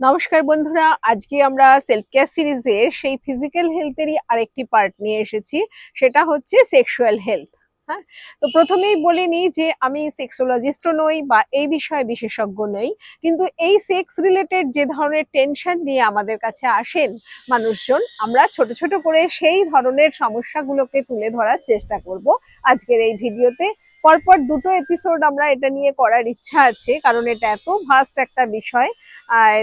নমস্কার বন্ধুরা, আজকে আমরা সেলফ কেয়ার সিরিজের সেই ফিজিক্যাল হেলথেরই আরেকটি পার্ট নিয়ে এসেছি, সেটা হচ্ছে সেক্সুয়াল হেলথ হ্যাঁ? তো প্রথমেই বলে নিই যে আমি সেক্সোলজিস্টও নই বা এই বিষয়ে বিশেষজ্ঞ নই, কিন্তু এই সেক্স রিলেটেড যে ধরনের টেনশন নিয়ে আমাদের কাছে আসেন মানুষজন, আমরা ছোট ছোট করে সেই ধরনের সমস্যাগুলোকে তুলে ধরার চেষ্টা করব আজকের এই ভিডিওতে। পরপর দুটো এপিসোড আমরা এটা নিয়ে করার ইচ্ছা আছে, কারণ এটা এত ভাস্ট একটা বিষয়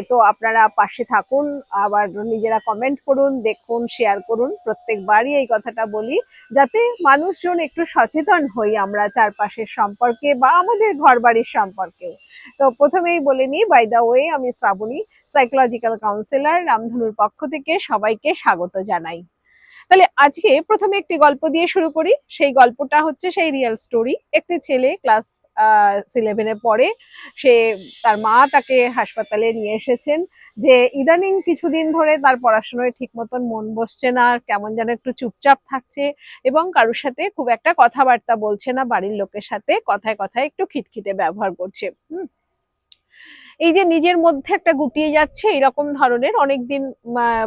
তো আপনারা পাশে থাকুন, আবার নিজেরা কমেন্ট করুন, দেখুন শেয়ার করুন। প্রত্যেকবারই এই কথাটা বলি, যাতে মানুষজন একটু সচেতন হই আমরা চারপাশের সম্পর্কে বা আমাদের ঘর বাড়ির সম্পর্কেও। তো প্রথমেই বলে নিই বাই দা ওয়ে আমি শ্রাবণী সাইকোলজিক্যাল কাউন্সিলর রামধনুর পক্ষ থেকে সবাইকে স্বাগত জানাই। তাহলে আজকে প্রথমে একটি গল্প দিয়ে শুরু করি। সেই গল্পটা হচ্ছে সেই রিয়েল স্টোরি একটি ছেলে ক্লাস ইলেভেনে পড়ে সে তার মা তাকে হাসপাতালে নিয়ে এসেছেন যে ইদানিং কিছুদিন ধরে তার পড়াশোনায় ঠিক মতন মন বসছে না, কেমন যেন একটু চুপচাপ থাকছে এবং কারোর সাথে খুব একটা কথাবার্তা বলছে না, বাড়ির লোকের সাথে কথায় কথায় একটু খিটখিটে ব্যবহার করছে। হুম? এই যে নিজের মধ্যে একটা গুটিয়ে যাচ্ছে, এরকম ধরনের অনেকদিন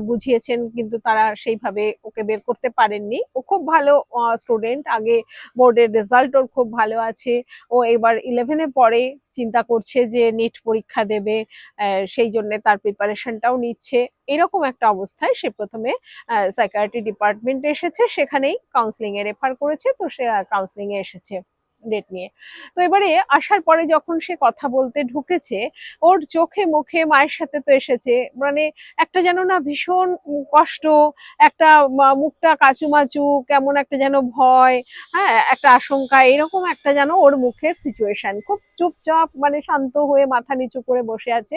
বুঝিয়েছেন কিন্তু তারা সেইভাবে ওকে বের করতে পারেননি। ও খুব ভালো স্টুডেন্ট আগে বোর্ডের রেজাল্ট ওর খুব ভালো আছে। ও এবার ইলেভেনে পড়ে চিন্তা করছে যে নিট পরীক্ষা দেবে সেই জন্য তার প্রিপারেশনটাও নিচ্ছে। এরকম একটা অবস্থায় সে প্রথমে সাইকাট্রি ডিপার্টমেন্টে এসেছে। সেখানেই কাউন্সিলিং এ রেফার করেছে। তো সে কাউন্সিলিং এ এসেছে। ডেট নিয়ে। তো এবারে আসার পরে যখন সে কথা বলতে ঢুকেছে, ওর চোখে মুখে মায়ের সাথে তো এসেছে। মানে একটা যেন না ভীষণ কষ্ট, একটা মুখটা কাচুমাচু, কেমন একটা যেন ভয় হ্যাঁ একটা আশঙ্কা, এরকম একটা যেন ওর মুখের সিচুয়েশন খুব চুপচাপ মানে শান্ত হয়ে মাথা নিচু করে বসে আছে।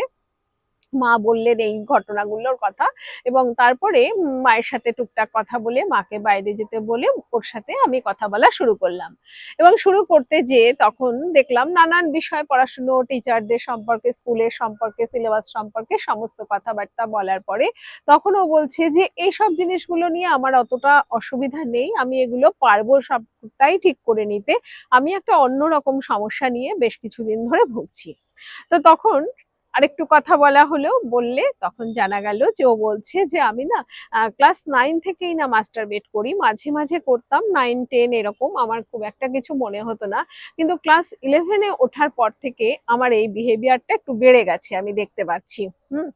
মা বললেন এই ঘটনাগুলোর কথা এবং তারপরে মায়ের সাথে টুকটাক কথা বলে, মাকে বাইরে যেতে বলে ওর সাথে আমি কথা বলা শুরু করলাম। এবং শুরু করতে যে তখন দেখলাম নানান বিষয়, পড়াশুনো টিচারদের সম্পর্কে, স্কুলের সম্পর্কে সিলেবাস সম্পর্কে সমস্ত কথাবার্তা বলার পরে তখন ও বলছে যে, এইসব জিনিসগুলো নিয়ে আমার অতটা অসুবিধা নেই, আমি এগুলো পারব সবটাই ঠিক করে নিতে। আমি একটা অন্যরকম সমস্যা নিয়ে বেশ কিছুদিন ধরে ভুগছি। তো তখন আরেকটু কথা বলা হলো বললে তখন জানা গেল যে ও বলছে যে আমি না ক্লাস নাইন থেকেই না মাস্টার বেট করি, মাঝে মাঝে করতাম নাইন টেন এরকম, আমার খুব একটা কিছু মনে হতো না। কিন্তু ক্লাস ইলেভেনে ওঠার পর থেকে আমার এই বিহেভিয়ারটা একটু বেড়ে গেছে, আমি দেখতে পাচ্ছি। হুম?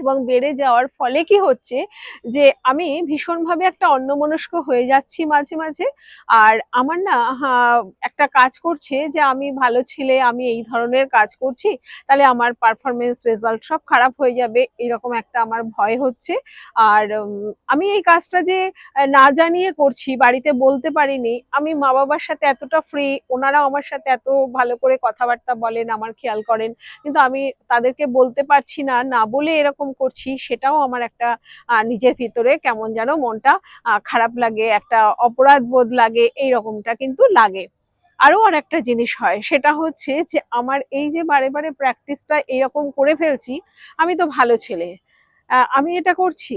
এবং বেড়ে যাওয়ার ফলে কি হচ্ছে যে আমি ভীষণভাবে একটা অন্যমনস্ক হয়ে যাচ্ছি মাঝে মাঝে। আর আমার না একটা কাজ করছে যে আমি ভালো ছেলে, আমি এই ধরনের কাজ করছি, তাহলে আমার পারফরমেন্স রেজাল্ট সব খারাপ হয়ে যাবে, এরকম একটা আমার ভয় হচ্ছে। আর আমি এই কাজটা যে না জানিয়ে করছি, বাড়িতে বলতে পারিনি, আমি মা বাবার সাথে এতটা ফ্রি ওনারাও আমার সাথে এত ভালো করে কথাবার্তা বলেন, আমার খেয়াল করেন, কিন্তু আমি তাদেরকে বলতে পারছি না না বলে এরকম করছি সেটাও আমার একটা নিজের ভিতরে কেমন যেন মনটা খারাপ লাগে, একটা অপরাধ বোধ লাগে এই রকমটা কিন্তু লাগে। আরও আর একটা জিনিস হয়, সেটা হচ্ছে যে আমার এই যে বারে বারে প্র্যাকটিসটা এরকম করে ফেলছি, আমি তো ভালো ছেলে আমি এটা করছি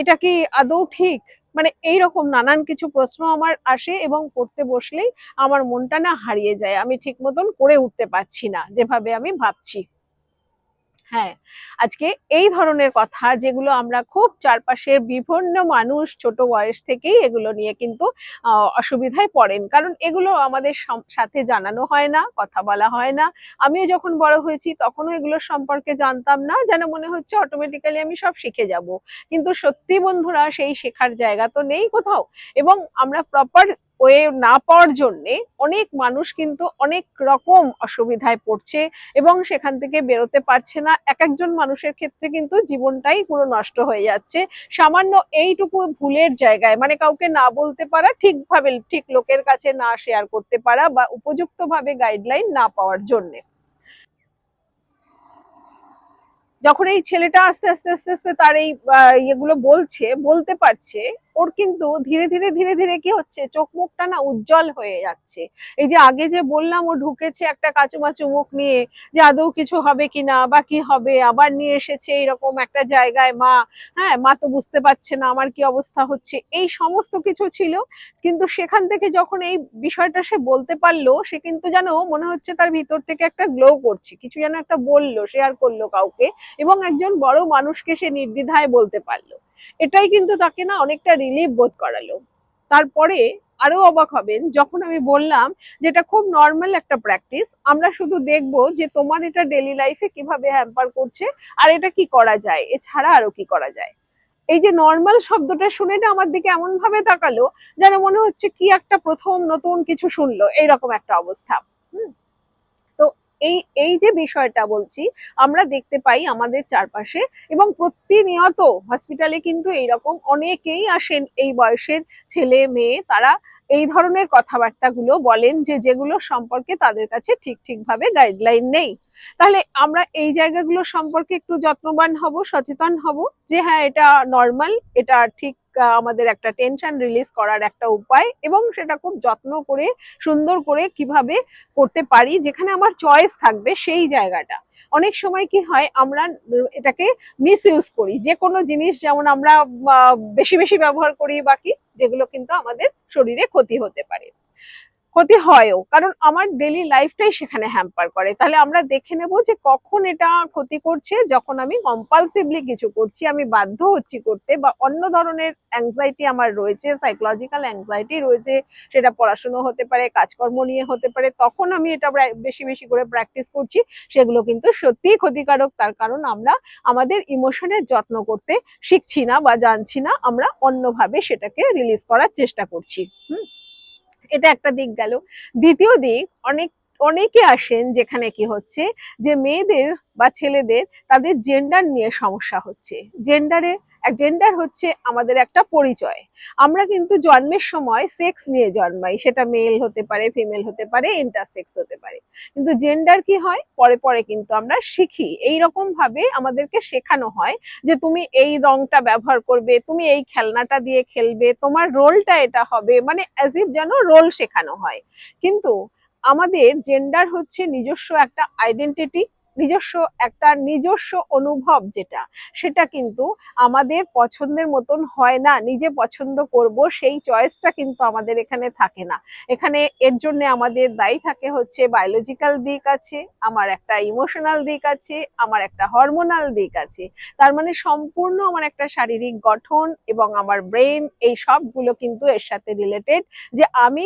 এটা কি আদৌ ঠিক? মানে এইরকম নানান কিছু প্রশ্ন আমার আসে এবং পড়তে বসলেই আমার মনটা না হারিয়ে যায়, আমি ঠিক মতন করে উঠতে পারছি না, যেভাবে আমি ভাবছি। হ্যাঁ আজকে এই ধরনের কথা যেগুলো আমরা খুব চারপাশে বিভিন্ন মানুষ ছোট বয়স থেকেই এগুলো নিয়ে কিন্তু অসুবিধায় পড়েন। কারণ এগুলো আমাদের সাথে জানানো হয় না, কথা বলা হয় না। আমিও যখন বড় হয়েছি তখনও এগুলোর সম্পর্কে জানতাম না, যেন মনে হচ্ছে অটোমেটিক্যালি আমি সব শিখে যাব। কিন্তু সত্যি বন্ধুরা সেই শেখার জায়গা তো নেই কোথাও। এবং আমরা প্রপার ওয়ে না পাওয়ার জন্যে অনেক মানুষ কিন্তু অনেক রকম অসুবিধায় পড়ছে এবং সেখান থেকে বেরোতে পারছে না। এক একজন মানুষের ক্ষেত্রে কিন্তু জীবনটাই পুরো নষ্ট হয়ে যাচ্ছে। সামান্য এইটুকু ভুলের জায়গায় মানে কাউকে না বলতে পারা, ঠিকভাবে, ঠিক লোকের কাছে না শেয়ার করতে পারা বা উপযুক্তভাবে গাইডলাইন না পাওয়ার জন্য। যখন এই ছেলেটা আস্তে আস্তে আস্তে আস্তে তার এই ইয়েগুলো বলছে, বলতে পারছে ওর কিন্তু ধীরে ধীরে ধীরে ধীরে কি হচ্ছে, চোখ মুখটা না উজ্জ্বল হয়ে যাচ্ছে। এই যে আগে যে বললাম ও ঢুকেছে একটা কাচুমাচু মুখ নিয়ে যে আদৌ কিছু হবে কিনা বা কি হবে, আবার নিয়ে এসেছে এরকম একটা জায়গায় মা হ্যাঁ মা তো বুঝতে পারছে না আমার কি অবস্থা হচ্ছে, এই সমস্ত কিছু ছিল। কিন্তু সেখান থেকে যখন এই বিষয়টা সে বলতে পারল, সে কিন্তু যেন মনে হচ্ছে তার ভিতর থেকে একটা গ্লো করছে, কিছু যেন একটা বলল শেয়ার করল কাউকে এবং একজন বড় মানুষকে সে নির্দ্বিধায় বলতে পারল। এটাই কিন্তু তাকে না অনেকটা রিলিফ বোধ করালো। তারপরে আরও অবাক হবেন যখন আমি বললাম যেটা খুব নর্মাল একটা প্র্যাকটিস আমরা শুধু দেখব যে তোমার এটা ডেলি লাইফে কীভাবে হ্যাম্পার করছে আর এটা কি করা যায়, এছাড়া আরও কি করা যায়। এই যে নর্মাল শব্দটা শুনে না আমার দিকে এমন ভাবে তাকালো যেন মনে হচ্ছে কি একটা প্রথম নতুন কিছু শুনলো, এইরকম একটা অবস্থা। হুম? এই এই যে বিষয়টা বলছি, আমরা দেখতে পাই আমাদের চারপাশে এবং প্রতিনিয়ত হসপিটালে কিন্তু এইরকম অনেকেই আসেন এই বয়সের ছেলে, মেয়ে, তারা এই ধরনের কথাবার্তাগুলো বলেন যে যেগুলো সম্পর্কে তাদের কাছে ঠিক ঠিকভাবে গাইডলাইন নেই। তাহলে আমরা এই জায়গাগুলো সম্পর্কে একটু যত্নবান হব, সচেতন হব যে হ্যাঁ এটা নর্মাল এটা ঠিক আমাদের একটা টেনশন রিলিজ করার একটা উপায় এবং সেটা খুব যত্ন করে, সুন্দর করে কীভাবে করতে পারি, যেখানে আমার চয়েস থাকবে সেই জায়গাটা। অনেক সময় কি হয়, আমরা এটাকে মিস ইউজ করি। যে কোনো জিনিস যেমন আমরা বেশি বেশি ব্যবহার করি বাকি যেগুলো কিন্তু আমাদের শরীরে ক্ষতি হতে পারে। ক্ষতি হয়ও। কারণ আমার ডেলি লাইফটাই সেখানে হ্যাম্পার করে। তাহলে আমরা দেখে নেব যে কখন এটা ক্ষতি করছে, যখন আমি কম্পালসিভলি কিছু করছি, আমি বাধ্য হচ্ছি করতে বা অন্য ধরনের অ্যাংজাইটি আমার রয়েছে সাইকোলজিক্যাল অ্যাংজাইটি রয়েছে, সেটা পড়াশুনো হতে পারে, কাজকর্ম নিয়ে হতে পারে, তখন আমি এটা বেশি বেশি করে প্র্যাকটিস করছি। সেগুলো কিন্তু সত্যিই ক্ষতিকারক। তার কারণ আমরা আমাদের ইমোশনের যত্ন করতে শিখছি না বা জানছি না, আমরা অন্যভাবে সেটাকে রিলিজ করার চেষ্টা করছি। হুম? এটা একটা দিক গেল। দ্বিতীয় দিক, অনেক, অনেকে আসেন যেখানে কি হচ্ছে যে মেয়েদের বা ছেলেদের তাদের জেন্ডার নিয়ে সমস্যা হচ্ছে। জেন্ডারে জেন্ডার হচ্ছে আমাদের একটা পরিচয়। আমরা কিন্তু জন্মের সময় সেক্স নিয়ে জন্মাই, সেটা মেল হতে পারে ফিমেল হতে পারে ইন্টারসেক্স হতে পারে। কিন্তু জেন্ডার কি হয়? পরে পরে কিন্তু আমরা শিখি। এই রকম ভাবে আমাদেরকে শেখানো হয় যে তুমি এই রংটা ব্যবহার করবে, তুমি এই খেলনাটা দিয়ে খেলবে, তোমার রোলটা এটা হবে মানে অ্যাজ ইফ যেন রোল শেখানো হয়। কিন্তু আমাদের জেন্ডার হচ্ছে নিজস্ব একটা আইডেন্টিটি নিজস্ব একটা নিজস্ব অনুভব যেটা, সেটা কিন্তু আমাদের পছন্দের মতন হয় না, নিজে পছন্দ করব, সেই চয়েসটা কিন্তু আমাদের এখানে থাকে না। এখানে এর জন্য আমাদের দায়ী থাকে হচ্ছে বায়োলজিক্যাল দিক আছে, আমার একটা ইমোশনাল দিক আছে, আমার একটা হরমোনাল দিক আছে। তার মানে সম্পূর্ণ আমার একটা শারীরিক গঠন এবং আমার ব্রেন এই সবগুলো কিন্তু এর সাথে রিলেটেড যে আমি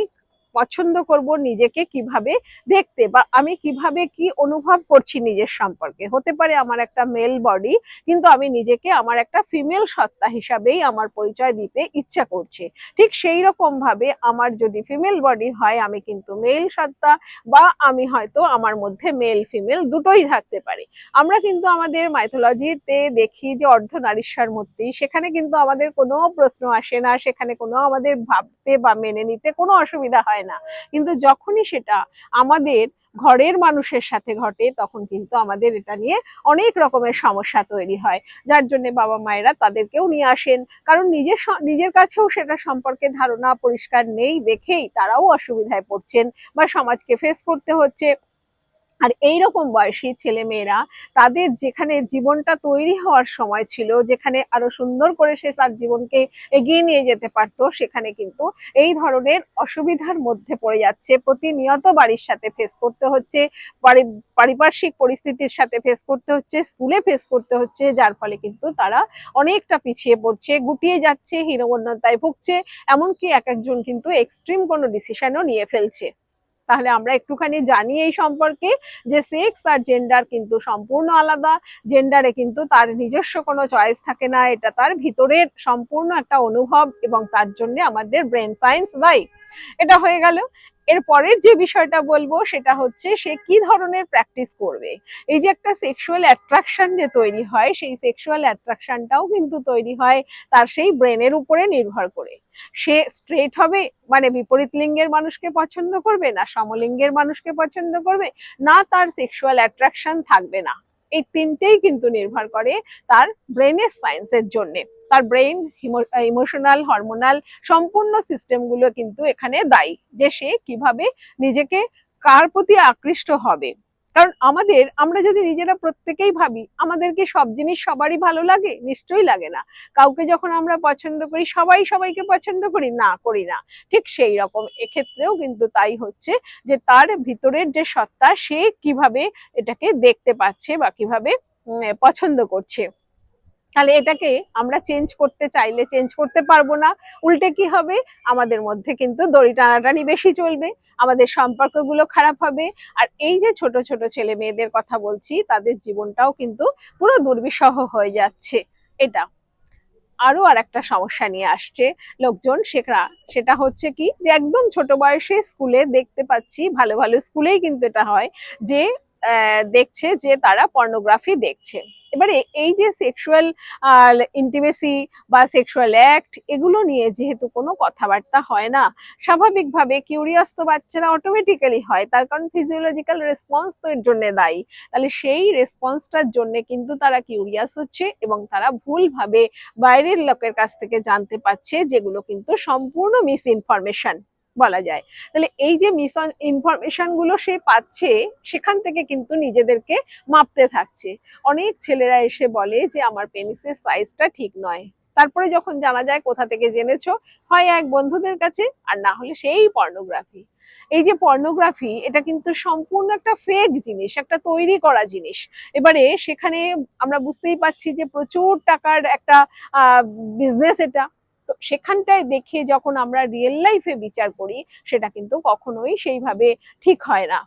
পছন্দ করব নিজেকে কীভাবে দেখতে বা আমি কীভাবে কি অনুভব করছি নিজের সম্পর্কে। হতে পারে আমার একটা মেল বডি কিন্তু আমি নিজেকে আমার একটা ফিমেল সত্তা হিসাবেই আমার পরিচয় দিতে ইচ্ছা করছে। ঠিক সেই রকম ভাবে আমার যদি ফিমেল বডি হয়, আমি কিন্তু মেল সত্তা বা আমি হয়তো আমার মধ্যে মেল ফিমেল দুটোই থাকতে পারে। আমরা কিন্তু আমাদের মাইথোলজিতে দেখি যে অর্ধনারীশ্বর মূর্তি, সেখানে কিন্তু আমাদের কোনো প্রশ্ন আসে না, সেখানে কোনো আমাদের ভাবতে বা মেনে নিতে কোনো অসুবিধা হয় না। কিন্তু যখনই সেটা আমাদের ঘরের মানুষের সাথে ঘটে, তখন কিন্তু আমাদের এটা নিয়ে অনেক রকমের সমস্যা তৈরি হয়। যার জন্য বাবা মায়েরা তাদেরকেও নিয়ে আসেন। কারণ নিজের নিজের কাছেও সেটা সম্পর্কে ধারণা পরিষ্কার নেই দেখেই তারাও অসুবিধায় পড়ছেন বা সমাজকে ফেস করতে হচ্ছে। আর এই রকম বয়সী ছেলে মেয়েরা তাদের যেখানে জীবনটা তৈরি হওয়ার সময় ছিল, যেখানে আরও সুন্দর করে সে তার জীবনকে এগিয়ে নিয়ে যেতে পারতো, সেখানে কিন্তু এই ধরনের অসুবিধার মধ্যে পড়ে যাচ্ছে। প্রতিনিয়ত বাড়ির সাথে ফেস করতে হচ্ছে, পারি- পারিপার্শ্বিক পরিস্থিতির সাথে ফেস করতে হচ্ছে স্কুলে ফেস করতে হচ্ছে, যার ফলে কিন্তু তারা অনেকটা পিছিয়ে পড়ছে, গুটিয়ে যাচ্ছে, হীনমন্যতায় ভুগছে, এমনকি এক একজন কিন্তু এক্সট্রিম কোনো ডিসিশনও নিয়ে ফেলছে। তাহলে আমরা একটুখানি জানি এই সম্পর্কে যে সেক্স আর জেন্ডার কিন্তু সম্পূর্ণ আলাদা জেন্ডারে কিন্তু তার নিজস্ব কোনো চয়েস থাকে না, এটা তার ভিতরের সম্পূর্ণ একটা অনুভব এবং তার জন্য আমাদের ব্রেন সায়েন্স দায়ী এটা হয়ে গেল। এর পরের যে বিষয়টা বলব সেটা হচ্ছে সে কি ধরনের প্র্যাকটিস করবে। এই যে একটা সেক্সুয়াল অ্যাট্রাকশন যে তৈরি হয়, সেই সেক্সুয়াল অ্যাট্রাকশনটাও কিন্তু তৈরি হয় তার সেই ব্রেনের উপরে নির্ভর করে। সে স্ট্রেট হবে মানে বিপরীত লিঙ্গের মানুষকে পছন্দ করবে না, সমলিঙ্গের মানুষকে পছন্দ করবে না, তার সেক্সুয়াল অ্যাট্রাকশন থাকবে না। এই তিনটেই কিন্তু নির্ভর করে তার ব্রেনের সায়েন্সের জন্য। তার ব্রেইন ইমোশনাল হরমোনাল সম্পূর্ণ সিস্টেমগুলো কিন্তু এখানে দায়ী যে সে কীভাবে নিজেকে কার প্রতি আকৃষ্ট হবে। কারণ আমাদের, আমরা যদি নিজেরা প্রত্যেকেই ভাবি, আমাদের কি সব জিনিস সবারই ভালো লাগে? নিশ্চয়ই লাগে না। কাউকে যখন আমরা পছন্দ করি, সবাই সবাইকে পছন্দ করি, না করি না। ঠিক সেই রকম। এক্ষেত্রেও কিন্তু তাই হচ্ছে যে তার ভিতরের যে সত্তা, সে কীভাবে এটাকে দেখতে পাচ্ছে বা কীভাবে পছন্দ করছে। তাহলে এটাকে আমরা চেঞ্জ করতে চাইলে চেঞ্জ করতে পারব না। উল্টে কি হবে? আমাদের মধ্যে কিন্তু দড়ি টানাটানি বেশি চলবে, আমাদের সম্পর্কগুলো খারাপ হবে। আর এই যে ছোট ছোট ছেলে মেয়েদের কথা বলছি, তাদের জীবনটাও কিন্তু পুরো দুর্বিষহ হয়ে যাচ্ছে। এটা আরও আর একটা সমস্যা নিয়ে আসছে লোকজন, সেটা সেটা হচ্ছে কি যে একদম ছোট বয়সে স্কুলে দেখতে পাচ্ছি, ভালো ভালো স্কুলেই কিন্তু এটা হয় যে দেখছে যে তারা পর্নোগ্রাফি দেখছে। এবারে এই যে সেক্সুয়াল ইন্টিমেসি বা সেক্সুয়াল অ্যাক্ট এগুলো নিয়ে যেহেতু কোনো কথাবার্তা হয় না, স্বাভাবিকভাবে কিউরিয়াস তো বাচ্চারা অটোমেটিক্যালি হয়, তার কারণ ফিজিওলজিক্যাল রেসপন্স তো এর জন্য দায়ী। তাহলে সেই রেসপন্সটার জন্যে কিন্তু তারা কিউরিয়াস হচ্ছে এবং তারা ভুলভাবে বাইরের লোকের কাছ থেকে জানতে পারছে যেগুলো কিন্তু সম্পূর্ণ মিস ইনফরমেশন বলা যায়। তাহলে এই যে মিস ইনফরমেশনগুলো সে পাচ্ছে, সেখান থেকে কিন্তু নিজেদেরকে মাপতে থাকছে। অনেক ছেলেরা এসে বলে যে, আমার পেনিসের সাইজটা ঠিক নয়। তারপরে যখন জানা যায় কোথা থেকে জেনেছো, হয় এক বন্ধুদের কাছে, আর না হলে সেই পর্নোগ্রাফি এই যে পর্নোগ্রাফি এটা কিন্তু সম্পূর্ণ একটা ফেক জিনিস, একটা তৈরি করা জিনিস। এবারে সেখানে আমরা বুঝতেই পাচ্ছি যে প্রচুর টাকার একটা বিজনেস এটা। তো সেখানটায় দেখে যখন আমরা রিয়েল লাইফে বিচার করি, সেটা কিন্তু কখনোই সেইভাবে ঠিক হয় না।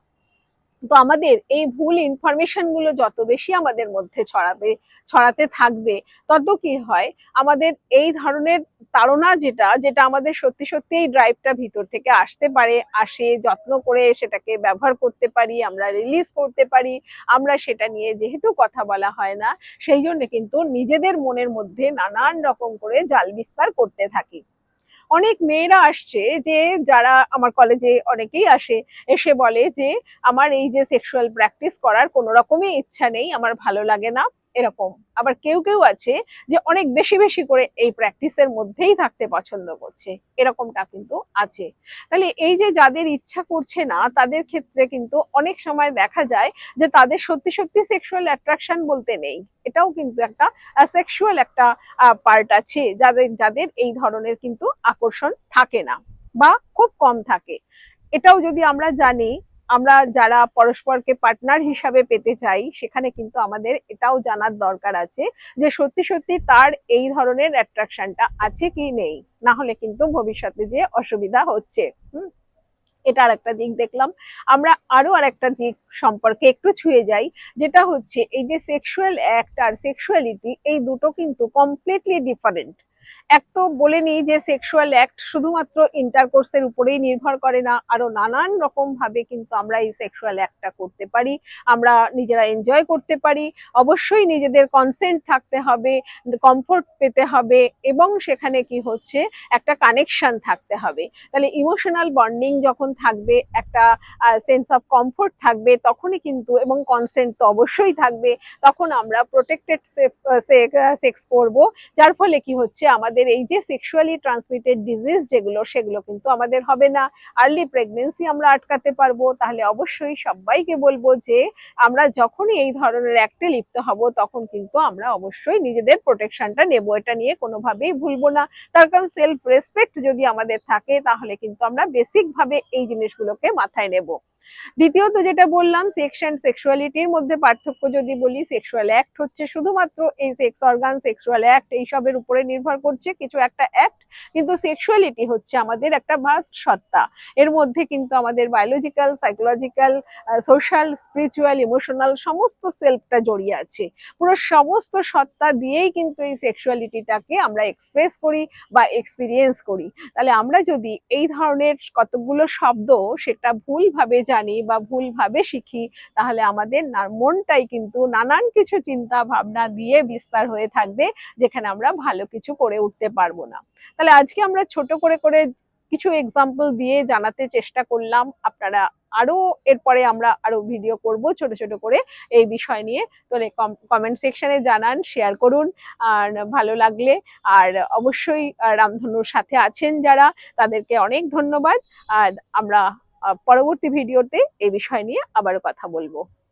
তো আমাদের এই ভুল ইনফরমেশনগুলো যত বেশি আমাদের মধ্যে ছড়াবে, ছড়াতে থাকবে, তত কি হয়? আমাদের এই ধরনের তাড়না যেটা যেটা আমাদের সত্যি সত্যি এই ড্রাইভটা ভিতর থেকে আসতে পারে, আসে, যত্ন করে সেটাকে ব্যবহার করতে পারি, আমরা রিলিজ করতে পারি, আমরা সেটা নিয়ে যেহেতু কথা বলা হয় না, সেই জন্য কিন্তু নিজেদের মনের মধ্যে নানান রকম করে জাল বিস্তার করতে থাকি। অনেক মেয়েরা আসছে যে যারা আমার কলেজে অনেকেই আসে, এসে বলে যে, আমার এই যে সেক্সুয়াল প্র্যাকটিস করার কোনো রকমই ইচ্ছা নেই, আমার ভালো লাগে না। এরকম। আবার কেউ কেউ আছে যে অনেক বেশি বেশি করে এই প্র্যাকটিসের মধ্যেই থাকতে পছন্দ করছে। এরকমটা কিন্তু আছে। তাহলে এই যে যাদের ইচ্ছা করছে না, তাদের ক্ষেত্রে কিন্তু অনেক সময় দেখা যায় যে তাদের সত্যি সত্যি সেক্সুয়াল অ্যাট্রাকশন বলতে নেই। এটাও কিন্তু একটা সেক্সুয়াল একটা পার্ট আছে। যাদের যাদের এই ধরনের কিন্তু আকর্ষণ থাকে না বা খুব কম থাকে। এটাও যদি আমরা জানি আমরা যারা পরস্পরকে পার্টনার হিসাবে পেতে চাই, সেখানে কিন্তু আমাদের এটাও জানার দরকার আছে যে সত্যি সত্যি তার এই ধরনের অ্যাট্রাকশনটা আছে কি নেই। না হলে কিন্তু ভবিষ্যতে যে অসুবিধা হচ্ছে। হুম? এটা আর একটা দিক দেখলাম। আমরা আরও আর একটা দিক সম্পর্কে একটু ছুঁয়ে যাই, যেটা হচ্ছে এই যে সেক্সুয়াল অ্যাক্ট আর সেক্সুয়ালিটি এই দুটো কিন্তু কমপ্লিটলি ডিফারেন্ট এক তো বলে নিই যে সেক্সুয়াল অ্যাক্ট শুধুমাত্র ইন্টারকোর্সের উপরেই নির্ভর করে না, আরও নানান রকম ভাবে কিন্তু আমরা এই সেক্সুয়াল অ্যাক্টটা করতে পারি, আমরা নিজেরা এনজয় করতে পারি, অবশ্যই নিজেদের কনসেন্ট থাকতে হবে কমফোর্ট পেতে হবে এবং সেখানে কি হচ্ছে, একটা কানেকশন থাকতে হবে। তাহলে ইমোশনাল বন্ডিং যখন থাকবে, একটা সেন্স অফ কমফোর্ট থাকবে তখনই কিন্তু, এবং কনসেন্ট তো অবশ্যই থাকবে, তখন আমরা প্রোটেক্টেড সেক্স করব, যার ফলে কি হচ্ছে, আমাদের এই যে সেক্সুয়ালি ট্রান্সমিটেড ডিজিজ যেগুলো, সেগুলো কিন্তু আমাদের হবে না। আর্লি প্রেগনেন্সি আমরা আটকাতে পারব, তাহলে অবশ্যই সবাইকে বলব যে আমরা যখনই এই ধরনের অ্যাক্টে লিপ্ত হব, তখন কিন্তু আমরা অবশ্যই নিজেদের প্রোটেকশনটা নেব। এটা নিয়ে কোনোভাবেই ভুলবো না। তার কারণ সেলফ রেসপেক্ট যদি আমাদের থাকে, তাহলে কিন্তু আমরা বেসিক ভাবে এই জিনিসগুলোকে মাথায় নেব। দ্বিতীয়ত যেটা বললাম সেক্স অ্যান্ড সেক্সুয়ালিটির মধ্যে পার্থক্য যদি বলি সেক্সুয়াল অ্যাক্ট হচ্ছে শুধুমাত্র এই সেক্স অর্গান সেক্সুয়াল অ্যাক্ট এইসবের উপরে নির্ভর করছে, কিছু একটা অ্যাক্ট কিন্তু সেক্সুয়ালিটি হচ্ছে আমাদের একটা ভাস্ট সত্তা। এর মধ্যে কিন্তু আমাদের biological psychological social spiritual emotional সমস্ত সেলফটা জড়িয়ে আছে। পুরো সমস্ত সত্তা দিয়েই কিন্তু এই সেক্সুয়ালিটিটাকে আমরা এক্সপ্রেস করি বা এক্সপিরিয়েন্স করি। তাহলে আমরা যদি এই ধরনের কতগুলো শব্দ সেটা ভুলভাবে জানি বা ভুলভাবে শিখি, তাহলে আমাদের মনটাই কিন্তু নানান কিছু চিন্তা ভাবনা দিয়ে বিস্তার হয়ে থাকবে, যেখানে আমরা ভালো কিছু করে উঠতে পারব না। তাহলে আজকে আমরা ছোট করে করে কিছু এক্সাম্পল দিয়ে জানাতে চেষ্টা করলাম। আপনারা আরও এরপরে আমরা আরও ভিডিও করব ছোট ছোট করে এই বিষয় নিয়ে। তাহলে কমেন্ট সেকশনে জানান শেয়ার করুন। আর ভালো লাগলে, আর অবশ্যই রামধনুর সাথে আছেন যারা, তাদেরকে অনেক ধন্যবাদ। আর আমরা পরবর্তী ভিডিওতে এই বিষয় নিয়ে আবারও কথা বলব।